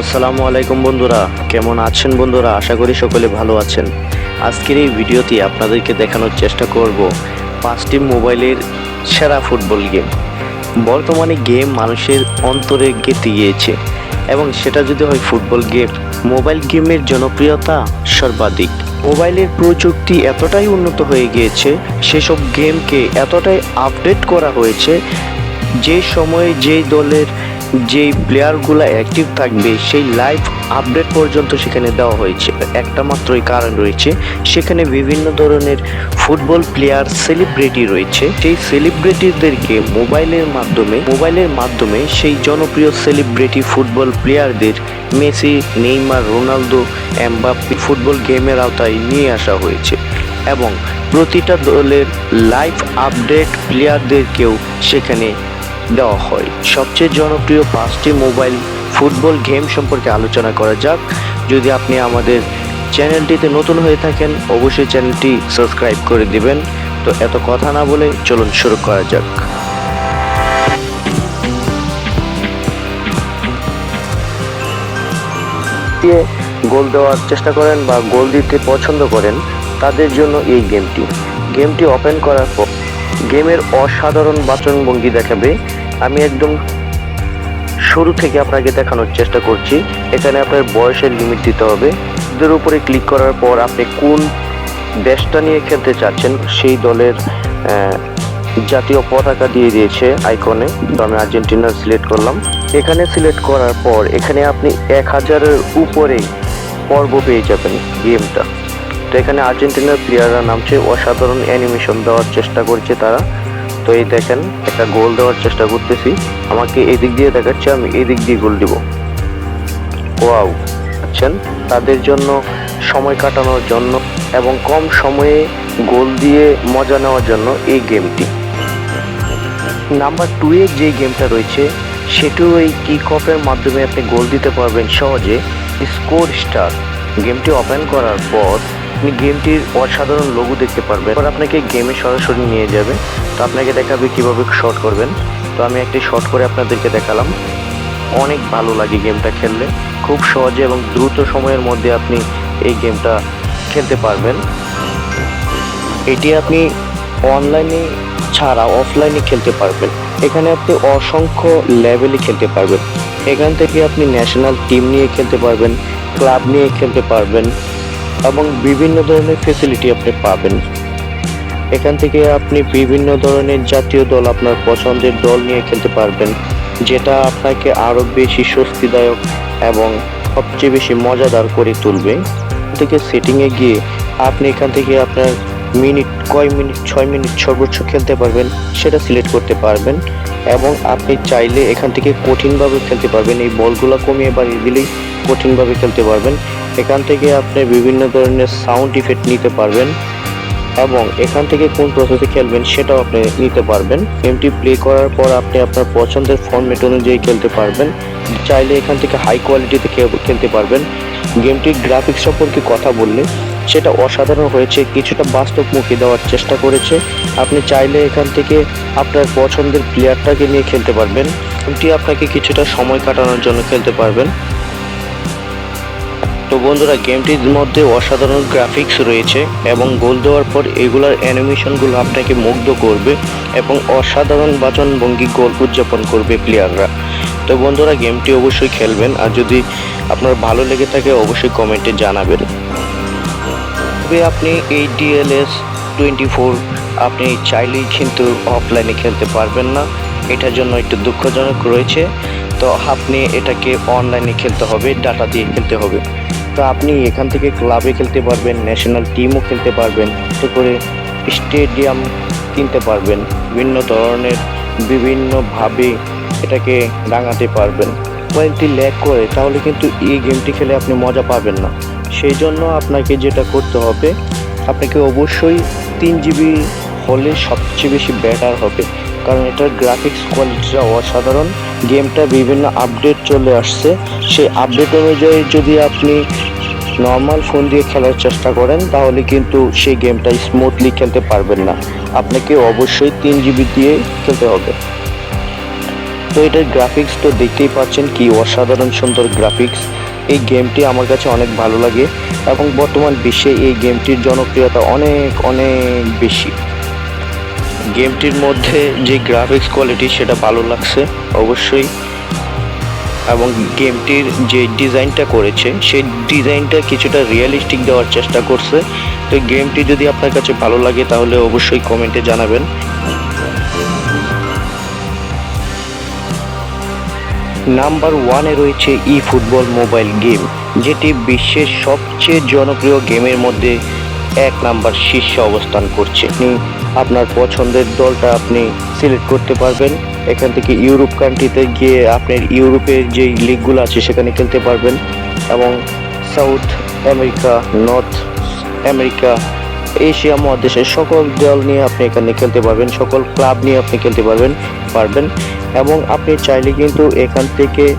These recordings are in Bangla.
আসসালামু আলাইকুম বন্ধুরা, কেমন আছেন বন্ধুরা? আশা করি সকলে ভালো আছেন। আজকের এই ভিডিওতে আপনাদেরকে দেখানোর চেষ্টা করব পাঁচটি মোবাইলের সেরা ফুটবল গেম। বর্তমানে গেম মানুষের অন্তরে গেঁথে গিয়েছে এবং সেটা যদি হয় ফুটবল গেম, মোবাইল গেমের জনপ্রিয়তা সর্বাধিক। মোবাইলের প্রযুক্তি এতটাই উন্নত হয়ে গিয়েছে, সেসব গেমকে এতটাই আপডেট করা হয়েছে যে সময়ে যেই দলের যেই প্লেয়ারগুলো অ্যাক্টিভ থাকবে, সেই লাইভ আপডেট পর্যন্ত সেখানে দেওয়া হয়েছে। একটা মাত্রই কারণ রয়েছে, সেখানে বিভিন্ন ধরনের ফুটবল প্লেয়ার সেলিব্রিটি রয়েছে। সেই সেলিব্রিটিদেরকে মোবাইলের মাধ্যমে মোবাইলের মাধ্যমে সেই জনপ্রিয় সেলিব্রিটি ফুটবল প্লেয়ারদের Messi, Neymar, Ronaldo, Mbappe football গেমের আওতায় নিয়ে আসা হয়েছে। এবং প্রতিটা দলের লাইভ আপডেট প্লেয়ারদেরকেও সেখানে দেওয়া হয়। সবচেয়ে জনপ্রিয় পাঁচটি মোবাইল ফুটবল গেম সম্পর্কে আলোচনা করা যাক। যদি আপনি আমাদের চ্যানেলটিতে নতুন হয়ে থাকেন, অবশ্যই চ্যানেলটি সাবস্ক্রাইব করে দিবেন। তো এত কথা না বলে চলুন শুরু করা যাক। দিয়ে গোল দেওয়ার চেষ্টা করেন বা গোল দিতে পছন্দ করেন, তাদের জন্য এই গেমটি। গেমটি ওপেন করার পর গেমের অসাধারণ বাচনভঙ্গি দেখাবে। আমি একদম শুরু থেকে আপনাকে দেখানোর চেষ্টা করছি। এখানে আপনার বয়সের লিমিট দিতে হবে। এদের উপরে ক্লিক করার পর আপনি কোন দেশটা নিয়ে খেলতে চাচ্ছেন, সেই দলের জাতীয় পতাকা দিয়ে দিয়েছে আইকনে তো আমি আর্জেন্টিনা সিলেক্ট করলাম। এখানে সিলেক্ট করার পর এখানে আপনি এক হাজারের উপরে পর্ব পেয়ে যাবেন গেমটা। তো এখানে আর্জেন্টিনার প্লেয়াররা নামছে। অসাধারণ অ্যানিমেশন দেওয়ার চেষ্টা করছে তারা। তো এই দেখেন, একটা গোল দেওয়ার চেষ্টা করতেছি। আমাকে এই দিক দিয়ে দেখাচ্ছে, আমি এই দিক দিয়ে গোল দিব। ওয়াও আচ্ছেন তাদের জন্য সময় কাটানোর জন্য এবং কম সময়ে গোল দিয়ে মজা নেওয়ার জন্য এই গেমটি নাম্বার টু এর যে গেমটা রয়েছে, সেটিও এই কিক অফের মাধ্যমে আপনি গোল দিতে পারবেন সহজে। স্কোর স্টার গেমটি ওপেন করার পর আপনি গেমটির অসাধারণ লঘু দেখতে পারবেন। এবার আপনাকে গেমে সরাসরি নিয়ে যাবে। তো আপনাকে দেখাবে কীভাবে শর্ট করবেন। তো আমি একটি শর্ট করে আপনাদেরকে দেখালাম। অনেক ভালো লাগে গেমটা খেললে। খুব সহজে এবং দ্রুত সময়ের মধ্যে আপনি এই গেমটা খেলতে পারবেন। এটি আপনি অনলাইনে ছাড়া অফলাইনে খেলতে পারবেন। এখানে আপনি অসংখ্য লেভেলে খেলতে পারবেন। এখান থেকে আপনি ন্যাশনাল টিম নিয়ে খেলতে পারবেন ক্লাব নিয়ে খেলতে পারবেন। এবং বিভিন্ন ধরনের ফেসিলিটি আপনি পাবেন। এখান থেকে আপনি বিভিন্ন ধরনের জাতীয় দল আপনার পছন্দের দল নিয়ে খেলতে পারবেন, যেটা আপনাকে আরও বেশি স্বস্তিদায়ক এবং সবচেয়ে বেশি মজাদার করে তুলবে। থেকে সেটিংয়ে গিয়ে আপনি এখান থেকে আপনার মিনিট, কয় মিনিট, ছয় মিনিট সর্বোচ্চ খেলতে পারবেন, সেটা সিলেক্ট করতে পারবেন। এবং আপনি চাইলে এখান থেকে কঠিনভাবে খেলতে পারবেন, এই বলগুলো কমিয়ে বাড়িয়ে দিলেই কঠিনভাবে খেলতে পারবেন। এখান থেকে আপনি বিভিন্ন ধরনের সাউন্ড ইফেক্ট নিতে পারবেন এবং এখান থেকে কোন প্রসেসে খেলবেন সেটাও আপনি নিতে পারবেন। গেমটি প্লে করার পর আপনি আপনার পছন্দের ফর্মেট অনুযায়ী খেলতে পারবেন। চাইলে এখান থেকে হাই কোয়ালিটিতে খেলতে পারবেন। গেমটির গ্রাফিক্স সম্পর্কে কথা বললে, সেটা অসাধারণ হয়েছে, কিছুটা বাস্তবমুখী দেওয়ার চেষ্টা করেছে। আপনি চাইলে এখান থেকে আপনার পছন্দের প্লেয়ারটাকে নিয়ে খেলতে পারবেন। গেমটি আপনাকে কিছুটা সময় কাটানোর জন্য খেলতে পারবেন। তো বন্ধুরা গেমটির মধ্যে অসাধারণ গ্রাফিক্স রয়েছে এবং গোল দেওয়ার পর এগুলার অ্যানিমেশনগুলো আপনাকে মুগ্ধ করবে এবং অসাধারণ বাচন বাচনভঙ্গি গোল উদযাপন করবে প্লেয়াররা তো বন্ধুরা গেমটি অবশ্যই খেলবেন আর যদি আপনার ভালো লেগে থাকে, অবশ্যই কমেন্টে জানাবেন। তবে আপনি এই ডিএলএস টোয়েন্টি ফোর আপনি চাইলেই কিন্তু অফলাইনে খেলতে পারবেন না। এটার জন্য একটু দুঃখজনক রয়েছে। তো আপনি এটাকে অনলাইনে খেলতে হবে ডাটা দিয়ে খেলতে হবে। তো আপনি এখান থেকে ক্লাবে খেলতে পারবেন ন্যাশনাল টিমও খেলতে পারবেন, তো করে স্টেডিয়াম কিনতে পারবেন। বিভিন্ন ধরনের, বিভিন্নভাবে এটাকে রাঙাতে পারবেন। মোবাইলটি ল্যাগ করে, তাহলে কিন্তু এই গেমটি খেলে আপনি মজা পাবেন না। সেই জন্য আপনাকে যেটা করতে হবে, আপনাকে অবশ্যই তিন জিবি হলে সবচেয়ে বেশি বেটার হবে। কারণ এটার গ্রাফিক্স কোয়ালিটিটা অসাধারণ গেমটা বিভিন্ন আপডেট চলে আসছে। সেই আপডেট অনুযায়ী যদি আপনি নর্মাল ফোন দিয়ে খেলার চেষ্টা করেন, তাহলে কিন্তু সেই গেমটা স্মুথলি খেলতে পারবেন না। আপনাকে অবশ্যই তিন জিবি দিয়ে খেলতে হবে। তো এটার গ্রাফিক্স তো দেখতেই পাচ্ছেন কি অসাধারণ সুন্দর গ্রাফিক্স এই গেমটি আমার কাছে অনেক ভালো লাগে এবং বর্তমান বিশ্বে এই গেমটির জনপ্রিয়তা অনেক অনেক বেশি। গেমটির মধ্যে যে গ্রাফিক্স কোয়ালিটি সেটা ভালো লাগছে, অবশ্যই। এবং গেমটির যে ডিজাইনটা করেছে, সেই ডিজাইনটা কিছুটা রিয়েলিস্টিক দেওয়ার চেষ্টা করছে। তো গেমটি যদি আপনার কাছে ভালো লাগে, তাহলে অবশ্যই কমেন্টে জানাবেন। নাম্বার ওয়ানে রয়েছে ই ফুটবল মোবাইল গেম যেটি বিশ্বের সবচেয়ে জনপ্রিয় গেমের মধ্যে এক নাম্বার শীর্ষে অবস্থান করছে। আপনি আপনার পছন্দের দলটা আপনি সিলেক্ট করতে পারবেন। এখান থেকে ইউরোপ কান্ট্রিতে গিয়ে আপনার ইউরোপের যে লিগগুলো আছে, সেখানে খেলতে পারবেন। এবং South America North America Asia মহাদেশের সকল দল নিয়ে আপনি এখানে খেলতে পারবেন। সকল ক্লাব নিয়ে আপনি খেলতে পারবেন পারবেন। এবং আপনি চাইলে কিন্তু এখান থেকে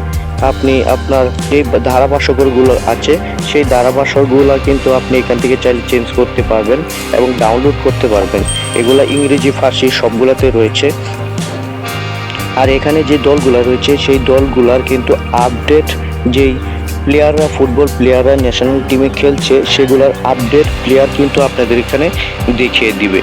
আপনি আপনার যে ধারাভাষ্যকরগুলো আছে, সেই ধারাভাষ্যকগুলো কিন্তু আপনি এখান থেকে চাইলে চেঞ্জ করতে পারবেন এবং ডাউনলোড করতে পারবেন। এগুলো ইংরেজি, ফার্সি সবগুলোতে রয়েছে। আর এখানে যে দলগুলো রয়েছে, সেই দলগুলার কিন্তু আপডেট যেই প্লেয়াররা ফুটবল প্লেয়াররা ন্যাশনাল টিমে খেলছে, সেগুলোর আপডেট প্লেয়ার কিন্তু আপনাদের এখানে দেখিয়ে দিবে।